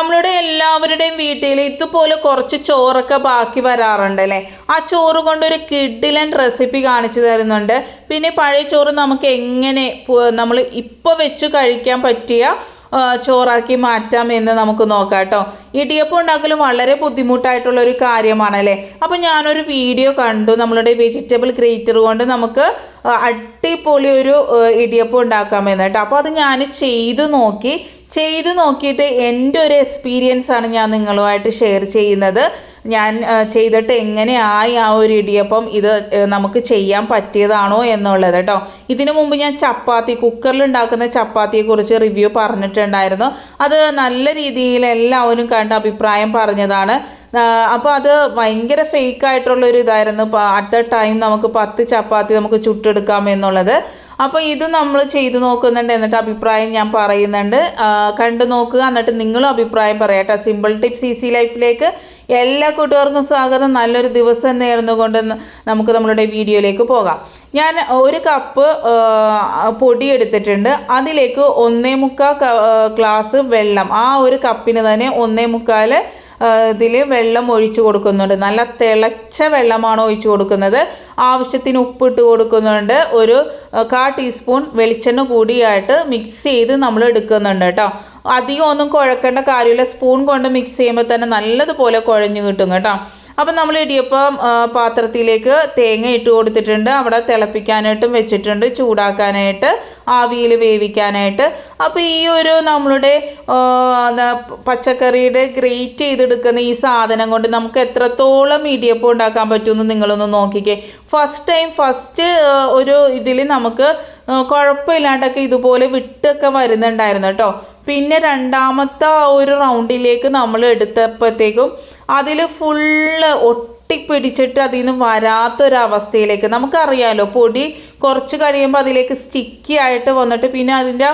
നമ്മളുടെ എല്ലാവരുടെയും വീട്ടിൽ ഇതുപോലെ കുറച്ച് ചോറൊക്കെ ബാക്കി വരാറുണ്ട് അല്ലേ? ആ ചോറ് കൊണ്ടൊരു കിഡിലൻ റെസിപ്പി കാണിച്ചു തരുന്നുണ്ട്. പിന്നെ പഴയ ചോറ് നമുക്ക് എങ്ങനെ നമ്മൾ ഇപ്പോൾ വെച്ച് കഴിക്കാൻ പറ്റിയ ചോറാക്കി മാറ്റാം എന്ന് നമുക്ക് നോക്കാം കേട്ടോ. ഇടിയപ്പം ഉണ്ടാക്കൽ വളരെ ബുദ്ധിമുട്ടായിട്ടുള്ള ഒരു കാര്യമാണല്ലേ അപ്പം ഞാനൊരു വീഡിയോ കണ്ടു നമ്മളുടെ വെജിറ്റബിൾ ഗ്രേറ്റർ കൊണ്ട് നമുക്ക് അടിപൊളി ഒരു ഇടിയപ്പം ഉണ്ടാക്കാമെന്ന് കേട്ടോ. അപ്പോൾ അത് ഞാൻ ചെയ്തു നോക്കി. ചെയ്തു നോക്കിയിട്ട് എന്റെ ഒരു എക്സ്പീരിയൻസ് ആണ് ഞാൻ നിങ്ങളുമായിട്ട് ഷെയർ ചെയ്യുന്നത്. ഞാൻ ചെയ്തിട്ട് എങ്ങനെയായി ആ ഒരു ഇടിയപ്പം ഇത് നമുക്ക് ചെയ്യാൻ പറ്റിയതാണോ എന്നുള്ളത് കേട്ടോ ഇതിനു മുമ്പ് ഞാൻ ചപ്പാത്തി കുക്കറിൽ ഉണ്ടാക്കുന്ന ചപ്പാത്തിയെക്കുറിച്ച് റിവ്യൂ പറഞ്ഞിട്ടുണ്ടായിരുന്നു. അത് നല്ല രീതിയിൽ എല്ലാവരും കണ്ട അഭിപ്രായം പറഞ്ഞതാണ്. അപ്പോൾ അത് ഭയങ്കര ഫേക്ക് ആയിട്ടുള്ളൊരു ഇതായിരുന്നു. അറ്റ് ദ ടൈം നമുക്ക് പത്ത് ചപ്പാത്തി നമുക്ക് ചുട്ടെടുക്കാം എന്നുള്ളത്. അപ്പോൾ ഇത് നമ്മൾ ചെയ്തു നോക്കുന്നുണ്ട് എന്നിട്ട് അഭിപ്രായം ഞാൻ പറയുന്നുണ്ട്. കണ്ടു നോക്കുക. എന്നിട്ട് നിങ്ങളും അഭിപ്രായം പറയട്ടെ. സിമ്പിൾ ടിപ്സ് ഈസി ലൈഫിലേക്ക് എല്ലാ കൂട്ടുകാർക്കും സ്വാഗതം. നല്ലൊരു ദിവസം നേർന്നുകൊണ്ട് നമുക്ക് നമ്മളുടെ വീഡിയോയിലേക്ക് പോകാം. ഞാൻ ഒരു കപ്പ് പൊടി എടുത്തിട്ടുണ്ട്. അതിലേക്ക് ഒന്നേ മുക്കാൽ ഗ്ലാസ് വെള്ളം. ആ ഒരു കപ്പിന് തന്നെ ഒന്നേ മുക്കാൽ ഇതിൽ വെള്ളം ഒഴിച്ചു കൊടുക്കുന്നുണ്ട്. നല്ല തിളച്ച വെള്ളമാണ് ഒഴിച്ചു കൊടുക്കുന്നത്. ആവശ്യത്തിന് ഉപ്പിട്ട് കൊടുക്കുന്നുണ്ട്. ഒരു കാ ടീസ്പൂൺ വെളിച്ചെണ്ണ കൂടിയായിട്ട് മിക്സ് ചെയ്ത് നമ്മൾ എടുക്കുന്നുണ്ട് കേട്ടോ. അധികം ഒന്നും കുഴക്കേണ്ട കാര്യമില്ല. സ്പൂൺ കൊണ്ട് മിക്സ് ചെയ്യുമ്പോൾ തന്നെ നല്ലതുപോലെ കുഴഞ്ഞു കിട്ടും കേട്ടോ. അപ്പം നമ്മൾ ഇടിയപ്പം പാത്രത്തിലേക്ക് തേങ്ങ ഇട്ട് കൊടുത്തിട്ടുണ്ട്. അവിടെ തിളപ്പിക്കാനായിട്ടും വെച്ചിട്ടുണ്ട് ചൂടാക്കാനായിട്ട് ആവിയിൽ വേവിക്കാനായിട്ട്. അപ്പോൾ ഈ ഒരു നമ്മളുടെ പച്ചക്കറിയുടെ ഗ്രേറ്റ് ചെയ്തെടുക്കുന്ന ഈ സാധനം കൊണ്ട് നമുക്ക് എത്രത്തോളം ഇടിയപ്പം ഉണ്ടാക്കാൻ പറ്റുമെന്ന് നിങ്ങളൊന്ന് നോക്കിക്കേ. ഫസ്റ്റ് ടൈം ഫസ്റ്റ് ഒരു ഇതിൽ നമുക്ക് കുഴപ്പമില്ലാണ്ടൊക്കെ ഇതുപോലെ വിട്ടൊക്കെ വരുന്നുണ്ടായിരുന്നു കേട്ടോ. പിന്നെ രണ്ടാമത്തെ ഒരു റൗണ്ടിലേക്ക് നമ്മൾ എടുത്തപ്പോഴത്തേക്കും അതിൽ ഫുള്ള് ഒട്ടിപ്പിടിച്ചിട്ട് അതിൽ നിന്ന് വരാത്തൊരവസ്ഥയിലേക്ക്. നമുക്കറിയാമല്ലോ പൊടി കുറച്ച് കഴിയുമ്പോൾ അതിലേക്ക് സ്റ്റിക്കി ആയിട്ട് വന്നിട്ട് പിന്നെ അതിന്റെ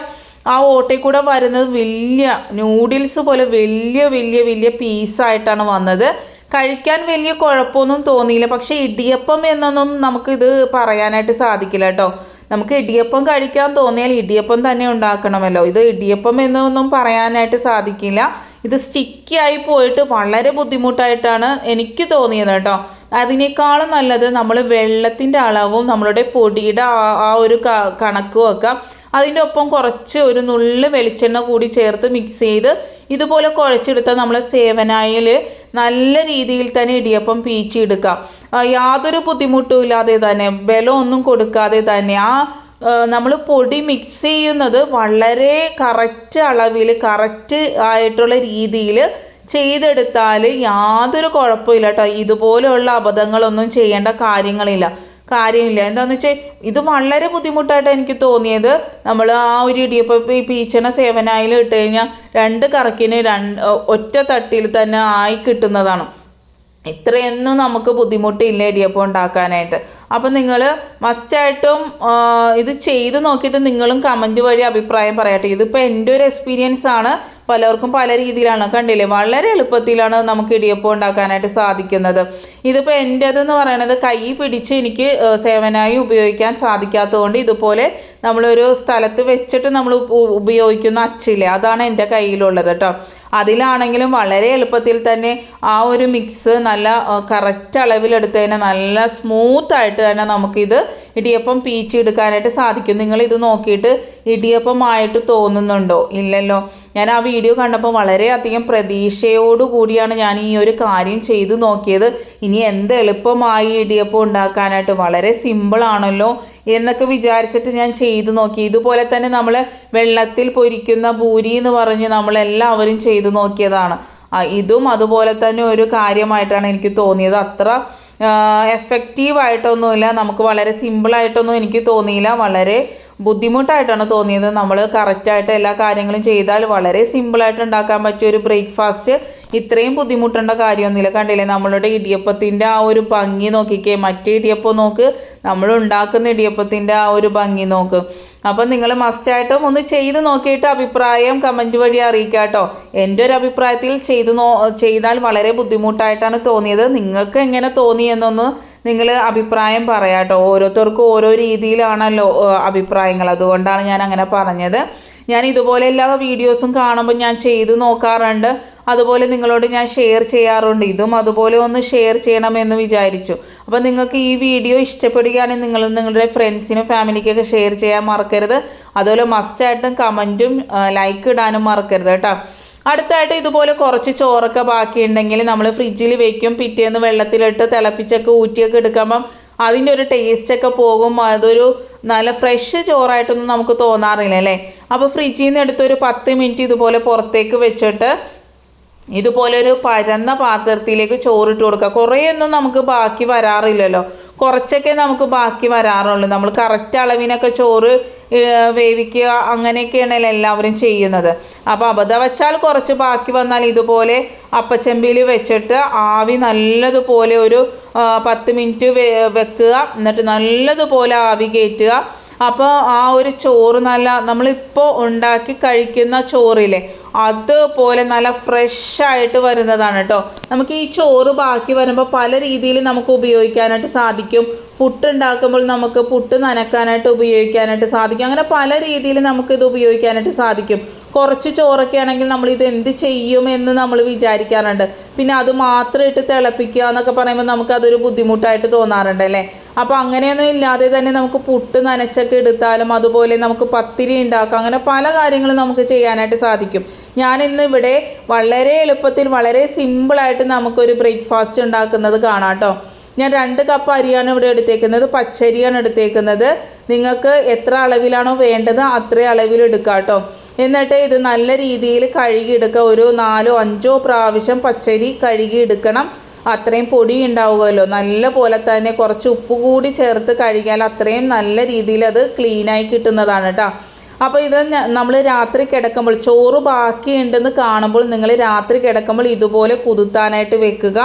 ആ ഓട്ടയിൽ കൂടെ വരുന്നത് വലിയ നൂഡിൽസ് പോലെ വലിയ വലിയ വലിയ പീസായിട്ടാണ് വന്നത്. കഴിക്കാൻ വലിയ കുഴപ്പമൊന്നും തോന്നിയില്ല. പക്ഷേ ഇടിയപ്പം എന്നൊന്നും നമുക്കിത് പറയാനായിട്ട് സാധിക്കില്ല കേട്ടോ. നമുക്ക് ഇടിയപ്പം കഴിക്കാൻ തോന്നിയാൽ ഇടിയപ്പം തന്നെ ഉണ്ടാക്കണമല്ലോ. ഇത് ഇടിയപ്പം എന്നൊന്നും പറയാനായിട്ട് സാധിക്കില്ല. ഇത് സ്റ്റിക്കി ആയി പോയിട്ട് വളരെ ബുദ്ധിമുട്ടായിട്ടാണ് എനിക്ക് തോന്നിയത് കേട്ടോ. അതിനേക്കാളും നല്ലത് നമ്മൾ വെള്ളത്തിന്റെ അളവും നമ്മളുടെ പൊടിയുടെ ആ ഒരു കണക്കും ഒക്കെ അതിന്റെ ഒപ്പം കുറച്ച് ഒരു നുള്ള് വെളിച്ചെണ്ണ കൂടി ചേർത്ത് മിക്സ് ചെയ്ത് ഇതുപോലെ കുഴച്ചെടുത്താൽ നമ്മൾ സേവനായിൽ നല്ല രീതിയിൽ തന്നെ ഇടിയപ്പം പീച്ചിയെടുക്കാം യാതൊരു ബുദ്ധിമുട്ടും ഇല്ലാതെ തന്നെ ബലമൊന്നും കൊടുക്കാതെ തന്നെ ആ നമ്മൾ പൊടി മിക്സ് ചെയ്യുന്നത് വളരെ കറക്റ്റ് അളവിൽ കറക്റ്റ് ആയിട്ടുള്ള രീതിയിൽ ചെയ്തെടുത്താൽ യാതൊരു കുഴപ്പമില്ല കേട്ടോ. ഇതുപോലെയുള്ള അബദ്ധങ്ങളൊന്നും ചെയ്യേണ്ട കാര്യങ്ങളില്ല. കാര്യമില്ല. എന്താണെന്ന് വെച്ചാൽ ഇത് വളരെ ബുദ്ധിമുട്ടായിട്ട് എനിക്ക് തോന്നിയത്. നമ്മൾ ആ ഒരു ഇടിയപ്പം ഈ പീച്ചണ സേവനായിൽ ഇട്ട് കഴിഞ്ഞാൽ രണ്ട് കറക്കിന് രണ്ട് ഒറ്റ തട്ടിൽ തന്നെ ആയി കിട്ടുന്നതാണ്. ഇത്രയൊന്നും നമുക്ക് ബുദ്ധിമുട്ടില്ല ഇടിയപ്പം ഉണ്ടാക്കാനായിട്ട്. അപ്പം നിങ്ങൾ മസ്റ്റായിട്ടും ഇത് ചെയ്ത് നോക്കിയിട്ട് നിങ്ങളും കമന്റ് വഴി അഭിപ്രായം പറയട്ടെ. ഇതിപ്പോൾ എന്റെ ഒരു എക്സ്പീരിയൻസ് ആണ്. പലർക്കും പല രീതിയിലാണ്. കണ്ടില്ലേ? വളരെ എളുപ്പത്തിലാണ് നമുക്ക് ഇടിയപ്പം ഉണ്ടാക്കാനായിട്ട് സാധിക്കുന്നത്. ഇതിപ്പോൾ എന്റേതെന്ന് പറയുന്നത് കൈ പിടിച്ച് എനിക്ക് സേവനമായി ഉപയോഗിക്കാൻ സാധിക്കാത്തതുകൊണ്ട് ഇതുപോലെ നമ്മളൊരു സ്ഥലത്ത് വെച്ചിട്ട് നമ്മൾ ഉപ- ഉപയോഗിക്കുന്ന അച്ചില്ലേ? അതാണ് എന്റെ കയ്യിലുള്ളത് കേട്ടോ. അതിലാണെങ്കിലും വളരെ എളുപ്പത്തിൽ തന്നെ ആ ഒരു മിക്സ് നല്ല കറക്റ്റ് അളവിലെടുത്ത് തന്നെ നല്ല സ്മൂത്തായിട്ട് തന്നെ നമുക്കിത് ഇടിയപ്പം പീച്ചെടുക്കാനായിട്ട് സാധിക്കും. നിങ്ങൾ ഇത് നോക്കിയിട്ട് ഇടിയപ്പമായിട്ട് തോന്നുന്നുണ്ടോ? ഇല്ലല്ലോ. ഞാൻ ആ വീഡിയോ കണ്ടപ്പോൾ വളരെയധികം പ്രതീക്ഷയോടുകൂടിയാണ് ഞാൻ ഈ ഒരു കാര്യം ചെയ്തു നോക്കിയത്. ഇനി എന്ത് എളുപ്പമായി ഇടിയപ്പം ഉണ്ടാക്കാനായിട്ട്? വളരെ സിമ്പിളാണല്ലോ എന്നൊക്കെ വിചാരിച്ചിട്ട് ഞാൻ ചെയ്തു നോക്കി. ഇതുപോലെ തന്നെ നമ്മൾ വെള്ളത്തിൽ പൊരിക്കുന്ന പൂരി എന്ന് പറഞ്ഞ് നമ്മളെല്ലാവരും ചെയ്തു നോക്കിയതാണ്. ഇതും അതുപോലെ തന്നെ ഒരു കാര്യമായിട്ടാണ് എനിക്ക് തോന്നിയത്. അത്ര എഫക്റ്റീവായിട്ടൊന്നുമില്ല നമുക്ക് വളരെ സിമ്പിളായിട്ടൊന്നും എനിക്ക് തോന്നിയില്ല. വളരെ ബുദ്ധിമുട്ടായിട്ടാണ് തോന്നിയത്. നമ്മൾ കറക്റ്റായിട്ട് എല്ലാ കാര്യങ്ങളും ചെയ്താൽ വളരെ സിമ്പിളായിട്ട് ഉണ്ടാക്കാൻ പറ്റിയ ഒരു ബ്രേക്ക്ഫാസ്റ്റ് ഇത്രയും ബുദ്ധിമുട്ടേണ്ട കാര്യമൊന്നുമില്ല. കണ്ടില്ലേ? നമ്മളുടെ ഇടിയപ്പത്തിന്റെ ആ ഒരു ഭംഗി നോക്കിക്കേ. മറ്റേ ഇടിയപ്പം നോക്ക്. നമ്മൾ ഉണ്ടാക്കുന്ന ഇടിയപ്പത്തിന്റെ ആ ഒരു ഭംഗി നോക്ക്. അപ്പം നിങ്ങൾ മസ്റ്റായിട്ടും ഒന്ന് ചെയ്ത് നോക്കിയിട്ട് അഭിപ്രായം കമന്റ് വഴി അറിയിക്കുക കേട്ടോ. എന്റെ ഒരു അഭിപ്രായത്തിൽ ചെയ്ത് നോ ചെയ്താൽ വളരെ ബുദ്ധിമുട്ടായിട്ടാണ് തോന്നിയത്. നിങ്ങൾക്ക് എങ്ങനെ തോന്നി എന്നൊന്ന് നിങ്ങൾ അഭിപ്രായം പറയാം കേട്ടോ. ഓരോരുത്തർക്കും ഓരോ രീതിയിലാണല്ലോ അഭിപ്രായങ്ങൾ. അതുകൊണ്ടാണ് ഞാൻ അങ്ങനെ പറഞ്ഞത്. ഞാൻ ഇതുപോലെ എല്ലാ വീഡിയോസും കാണുമ്പോൾ ഞാൻ ചെയ്ത് നോക്കാറുണ്ട്. അതുപോലെ നിങ്ങളോട് ഞാൻ ഷെയർ ചെയ്യാറുണ്ട്. ഇതും അതുപോലെ ഒന്ന് ഷെയർ ചെയ്യണമെന്ന് വിചാരിച്ചു. അപ്പോൾ നിങ്ങൾക്ക് ഈ വീഡിയോ ഇഷ്ടപ്പെടുകയാണെങ്കിൽ നിങ്ങൾ നിങ്ങളുടെ ഫ്രണ്ട്സിനും ഫാമിലിക്കൊക്കെ ഷെയർ ചെയ്യാൻ മറക്കരുത്. അതുപോലെ മസ്റ്റായിട്ടും കമന്റും ലൈക്ക് ഇടാനും മറക്കരുത് കേട്ടോ. അടുത്തായിട്ട് ഇതുപോലെ കുറച്ച് ചോറൊക്കെ ബാക്കിയുണ്ടെങ്കിൽ നമ്മൾ ഫ്രിഡ്ജിൽ വെക്കും. പിറ്റേന്ന് വെള്ളത്തിലിട്ട് തിളപ്പിച്ചൊക്കെ ഊറ്റിയൊക്കെ എടുക്കുമ്പം അതിന്റെ ഒരു ടേസ്റ്റൊക്കെ പോകും. അതൊരു നല്ല ഫ്രഷ് ചോറായിട്ടൊന്നും നമുക്ക് തോന്നാറില്ല അല്ലേ? അപ്പോൾ ഫ്രിഡ്ജിൽ നിന്ന് എടുത്തൊരു പത്ത് മിനിറ്റ് ഇതുപോലെ പുറത്തേക്ക് വെച്ചിട്ട് ഇതുപോലെ ഒരു പരന്ന പാത്രത്തിലേക്ക് ചോറിട്ട് കൊടുക്കുക. കുറേയൊന്നും നമുക്ക് ബാക്കി വരാറില്ലല്ലോ. കുറച്ചൊക്കെ നമുക്ക് ബാക്കി വരാറുള്ളൂ. നമ്മൾ കറക്റ്റ് അളവിനൊക്കെ ചോറ് വേവിക്കുക അങ്ങനെയൊക്കെയാണല്ലോ എല്ലാവരും ചെയ്യുന്നത്. അപ്പോൾ അബദ്ധവച്ചാൽ കുറച്ച് ബാക്കി വന്നാൽ ഇതുപോലെ അപ്പച്ചമ്പിയിൽ വെച്ചിട്ട് ആവി നല്ലതുപോലെ ഒരു പത്ത് മിനിറ്റ് വെക്കുക. എന്നിട്ട് നല്ലതുപോലെ ആവി കയറ്റുക. അപ്പോൾ ആ ഒരു ചോറ് നല്ല നമ്മളിപ്പോൾ ഉണ്ടാക്കി കഴിക്കുന്ന ചോറില്ലേ അതുപോലെ നല്ല ഫ്രഷായിട്ട് വരുന്നതാണ് കേട്ടോ നമുക്ക് ഈ ചോറ് ബാക്കി വരുമ്പോൾ പല രീതിയിൽ നമുക്ക് ഉപയോഗിക്കാനായിട്ട് സാധിക്കും. പുട്ട് ഉണ്ടാക്കുമ്പോൾ നമുക്ക് പുട്ട് നനക്കാനായിട്ട് ഉപയോഗിക്കാനായിട്ട് സാധിക്കും. അങ്ങനെ പല രീതിയിൽ നമുക്ക് നമുക്കിത് ഉപയോഗിക്കാനായിട്ട് സാധിക്കും. കുറച്ച് ചോറൊക്കെ ആണെങ്കിൽ നമ്മൾ ഇത് എന്ത് ചെയ്യും എന്ന് നമ്മൾ വിചാരിക്കാറുണ്ട്. പിന്നെ അത് മാത്രം ഇട്ട് തിളപ്പിക്കുക എന്നൊക്കെ പറയുമ്പോൾ നമുക്കതൊരു ബുദ്ധിമുട്ടായിട്ട് തോന്നാറുണ്ട് അല്ലേ? അപ്പോൾ അങ്ങനെയൊന്നും ഇല്ലാതെ തന്നെ നമുക്ക് പുട്ട് നനച്ചൊക്കെ എടുത്താലും അതുപോലെ നമുക്ക് പത്തിരി ഉണ്ടാക്കാം. അങ്ങനെ പല കാര്യങ്ങളും നമുക്ക് ചെയ്യാനായിട്ട് സാധിക്കും. ഞാൻ ഇന്ന് ഇവിടെ വളരെ എളുപ്പത്തിൽ വളരെ സിമ്പിളായിട്ട് നമുക്കൊരു ബ്രേക്ക്ഫാസ്റ്റ് ഉണ്ടാക്കുന്നത് കാണാം കേട്ടോ. ഞാൻ രണ്ട് കപ്പ് അരിയാണ് ഇവിടെ എടുത്തേക്കുന്നത്. പച്ചരിയാണ് എടുത്തേക്കുന്നത്. നിങ്ങൾക്ക് എത്ര അളവിലാണോ വേണ്ടത് അത്ര അളവിൽ കേട്ടോ. എന്നിട്ട് ഇത് നല്ല രീതിയിൽ കഴുകി എടുക്കുക. ഒരു നാലോ അഞ്ചോ പ്രാവശ്യം പച്ചരി കഴുകി എടുക്കണം. അത്രയും പൊടി ഉണ്ടാവുമല്ലോ നല്ല പോലെ തന്നെ കുറച്ച് ഉപ്പ് കൂടി ചേർത്ത് കഴുകിയാൽ അത്രയും നല്ല രീതിയിൽ അത് ക്ലീനായി കിട്ടുന്നതാണ് കേട്ടോ അപ്പോൾ ഇത് നമ്മൾ രാത്രി കിടക്കുമ്പോൾ ചോറ് ബാക്കിയുണ്ടെന്ന് കാണുമ്പോൾ നിങ്ങൾ രാത്രി കിടക്കുമ്പോൾ ഇതുപോലെ കുതിർത്താനായിട്ട് വെക്കുക.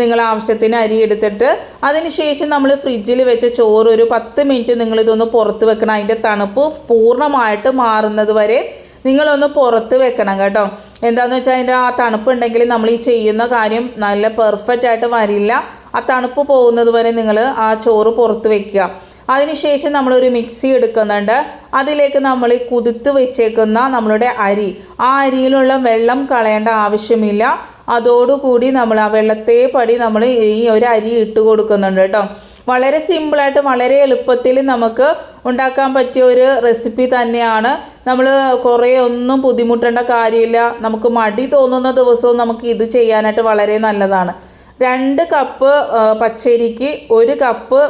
നിങ്ങൾ ആവശ്യത്തിന് അരി എടുത്തിട്ട് അതിനുശേഷം നമ്മൾ ഫ്രിഡ്ജിൽ വെച്ച ചോറ് ഒരു പത്ത് മിനിറ്റ് നിങ്ങളിതൊന്ന് പുറത്ത് വെക്കണം. അതിന്റെ തണുപ്പ് പൂർണമായിട്ട് മാറുന്നത് വരെ നിങ്ങളൊന്ന് പുറത്ത് വെക്കണം കേട്ടോ. എന്താണെന്ന് വെച്ചാൽ അതിന്റെ ആ തണുപ്പ് ഉണ്ടെങ്കിൽ നമ്മൾ ഈ ചെയ്യുന്ന കാര്യം നല്ല പെർഫെക്റ്റ് ആയിട്ട് വരില്ല. ആ തണുപ്പ് പോകുന്നത് വരെ നിങ്ങൾ ആ ചോറ് പുറത്ത് വെക്കുക. അതിനുശേഷം നമ്മളൊരു മിക്സി എടുക്കുന്നുണ്ട്. അതിലേക്ക് നമ്മൾ ഈ കുതിർത്ത് വെച്ചേക്കുന്ന നമ്മളുടെ അരി. ആ അരിയിലുള്ള വെള്ളം കളയേണ്ട ആവശ്യമില്ല. അതോടുകൂടി നമ്മൾ ആ വെള്ളത്തെ പടി നമ്മൾ ഈ ഒരു അരി ഇട്ട് കൊടുക്കുന്നുണ്ട് കേട്ടോ. വളരെ സിമ്പിളായിട്ട് വളരെ എളുപ്പത്തിൽ നമുക്ക് ഉണ്ടാക്കാൻ പറ്റിയ ഒരു റെസിപ്പി തന്നെയാണ്. നമ്മൾ കുറേ ഒന്നും ബുദ്ധിമുട്ടേണ്ട കാര്യമില്ല. നമുക്ക് മടി തോന്നുന്ന ദിവസവും നമുക്ക് ഇത് ചെയ്യാനായിട്ട് വളരെ നല്ലതാണ്. രണ്ട് കപ്പ് പച്ചരിക്ക് ഒരു കപ്പ്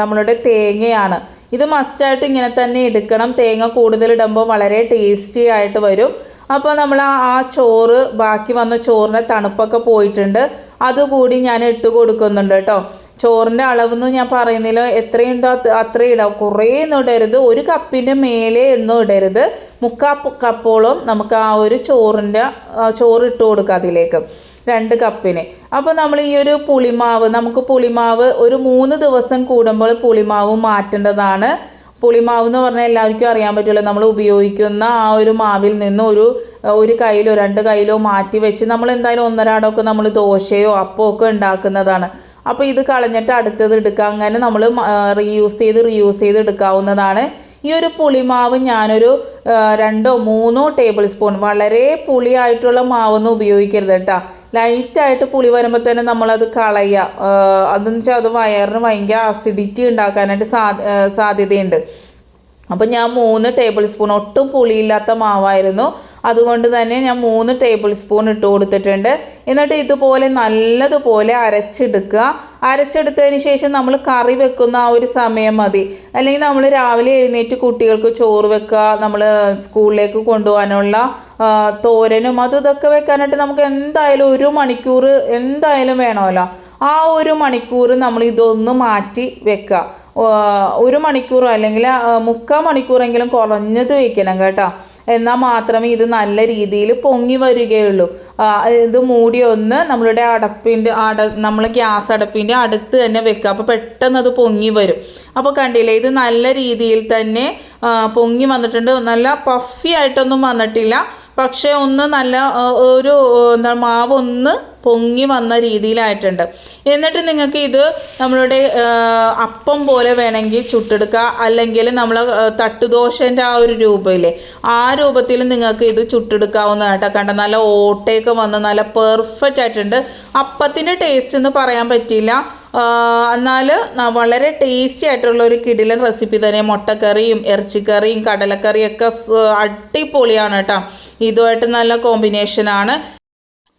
നമ്മളുടെ തേങ്ങയാണ്. ഇത് മസ്റ്റായിട്ട് ഇങ്ങനെ തന്നെ എടുക്കണം. തേങ്ങ കൂടുതൽ ഇടുമ്പോൾ വളരെ ടേസ്റ്റി ആയിട്ട് വരും. അപ്പോൾ നമ്മൾ ആ ചോറ് ബാക്കി വന്ന ചോറിന്റെ തണുപ്പൊക്കെ പോയിട്ടുണ്ട്. അതുകൂടി ഞാൻ ഇട്ട് കൊടുക്കുന്നുണ്ട് കേട്ടോ. ചോറിന്റെ അളവൊന്നും ഞാൻ പറയുന്നില്ല. എത്രയുണ്ടോ അത് അത്രയും ഇടാം കുറേ ഒന്നും ഇടരുത്. ഒരു കപ്പിന്റെ മേലെ ഒന്നും ഇടരുത്. മുക്കാ കപ്പോളും നമുക്ക് ആ ഒരു ചോറിന്റെ ചോറ് ഇട്ട് കൊടുക്കുക അതിലേക്ക്. രണ്ട് കപ്പിന്. അപ്പോൾ നമ്മൾ ഈ ഒരു പുളിമാവ് നമുക്ക് പുളിമാവ് ഒരു മൂന്ന് ദിവസം കൂടുമ്പോൾ പുളിമാവ് മാറ്റേണ്ടതാണ്. പുളിമാവ് എന്ന് പറഞ്ഞാൽ എല്ലാവർക്കും അറിയാൻ പറ്റുമല്ലോ നമ്മൾ ഉപയോഗിക്കുന്ന ആ ഒരു മാവിൽ നിന്ന് ഒരു ഒരു കയ്യിലോ രണ്ട് കയ്യിലോ മാറ്റി വെച്ച് നമ്മൾ എന്തായാലും ഒന്നരാടമൊക്കെ നമ്മൾ ദോശയോ അപ്പമോ ഒക്കെ ഉണ്ടാക്കുന്നതാണ്. അപ്പോൾ ഇത് കളഞ്ഞിട്ട് അടുത്തത് എടുക്കാം. അങ്ങനെ നമ്മൾ റീയൂസ് ചെയ്ത് റീയൂസ് ചെയ്ത് എടുക്കാവുന്നതാണ്. ഈ ഒരു പുളിമാവ് ഞാനൊരു രണ്ടോ മൂന്നോ ടേബിൾ സ്പൂൺ വളരെ പുളിയായിട്ടുള്ള മാവൊന്നും ഉപയോഗിക്കരുത് കേട്ടോ. ലൈറ്റായിട്ട് പുളി വരുമ്പോൾ തന്നെ നമ്മളത് കളയുക അതെന്ന് വെച്ചാൽ അത് വയറിന് ഭയങ്കര അസിഡിറ്റി ഉണ്ടാക്കാനായിട്ട് സാധ്യതയുണ്ട്. അപ്പം ഞാൻ മൂന്ന് ടേബിൾ സ്പൂൺ ഒട്ടും പുളിയില്ലാത്ത മാവായിരുന്നു. അതുകൊണ്ട് തന്നെ ഞാൻ മൂന്ന് ടേബിൾ സ്പൂൺ ഇട്ട് കൊടുത്തിട്ടുണ്ട്. എന്നിട്ട് ഇതുപോലെ നല്ലതുപോലെ അരച്ചെടുക്കുക. അരച്ചെടുത്തതിന് ശേഷം നമ്മൾ കറി വെക്കുന്ന ആ ഒരു സമയം മതി. അല്ലെങ്കിൽ നമ്മൾ രാവിലെ എഴുന്നേറ്റ് കുട്ടികൾക്ക് ചോറ് വെക്കുക നമ്മൾ സ്കൂളിലേക്ക് കൊണ്ടുപോകാനുള്ള തോരനും അതും ഇതൊക്കെ വെക്കാനായിട്ട് നമുക്ക് എന്തായാലും ഒരു മണിക്കൂർ എന്തായാലും വേണമല്ലോ. ആ ഒരു മണിക്കൂർ നമ്മൾ ഇതൊന്ന് മാറ്റി വെക്കുക. ഒരു മണിക്കൂറോ അല്ലെങ്കിൽ മുക്കാൽ മണിക്കൂറെങ്കിലും കുറഞ്ഞത് വയ്ക്കണം കേട്ടോ. എന്നാൽ മാത്രമേ ഇത് നല്ല രീതിയിൽ പൊങ്ങി വരികയുള്ളൂ. ഇത് മൂടി ഒന്ന് നമ്മളുടെ അടപ്പിന്റെ അട നമ്മൾ ഗ്യാസ് അടപ്പിന്റെ അടുത്ത് തന്നെ വെക്കുക. അപ്പോൾ പെട്ടെന്ന് അത് പൊങ്ങി വരും. അപ്പോൾ കണ്ടില്ലേ ഇത് നല്ല രീതിയിൽ തന്നെ പൊങ്ങി വന്നിട്ടുണ്ട്. നല്ല പഫി ആയിട്ടൊന്നും വന്നിട്ടില്ല. പക്ഷേ ഒന്ന് നല്ല ഒരു എന്താ മാവ് ഒന്ന് പൊങ്ങി വന്ന രീതിയിലായിട്ടുണ്ട്. എന്നിട്ട് നിങ്ങൾക്ക് ഇത് നമ്മളുടെ അപ്പം പോലെ വേണമെങ്കിൽ ചുട്ടെടുക്കുക. അല്ലെങ്കിൽ നമ്മൾ തട്ടുദോശന്റെ ആ ഒരു രൂപയില്ലേ ആ രൂപത്തിൽ നിങ്ങൾക്ക് ഇത് ചുട്ടെടുക്കാവുന്നതായിട്ട് കണ്ട നല്ല ഓട്ടയൊക്കെ വന്ന് നല്ല പെർഫെക്റ്റ് ആയിട്ടുണ്ട് അപ്പത്തിന്റെ ടേസ്റ്റ് എന്ന് പറയാൻ പറ്റില്ല എന്നാൽ വളരെ ടേസ്റ്റി ആയിട്ടുള്ള ഒരു കിടിലൻ റെസിപ്പി തന്നെ. മുട്ടക്കറിയും ഇറച്ചിക്കറിയും കടലക്കറിയും ഒക്കെ അടിപൊളിയാണ് കേട്ടോ ഇതുമായിട്ട് നല്ല കോമ്പിനേഷനാണ്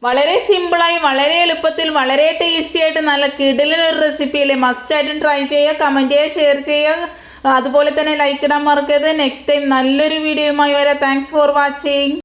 വളരെ സിമ്പിളായി വളരെ എളുപ്പത്തിൽ വളരെ ടേസ്റ്റി ആയിട്ട് നല്ല കിടിലൻ ഒരു റെസിപ്പി അല്ലേ? മസ്റ്റ് ആയിട്ടും ട്രൈ ചെയ്യുക കമന്റ് ചെയ്യുക ഷെയർ ചെയ്യുക. അതുപോലെ തന്നെ ലൈക്ക് ഇടാൻ മറക്കരുത്. നെക്സ്റ്റ് ടൈം നല്ലൊരു വീഡിയോയുമായി വരാം. Thanks for watching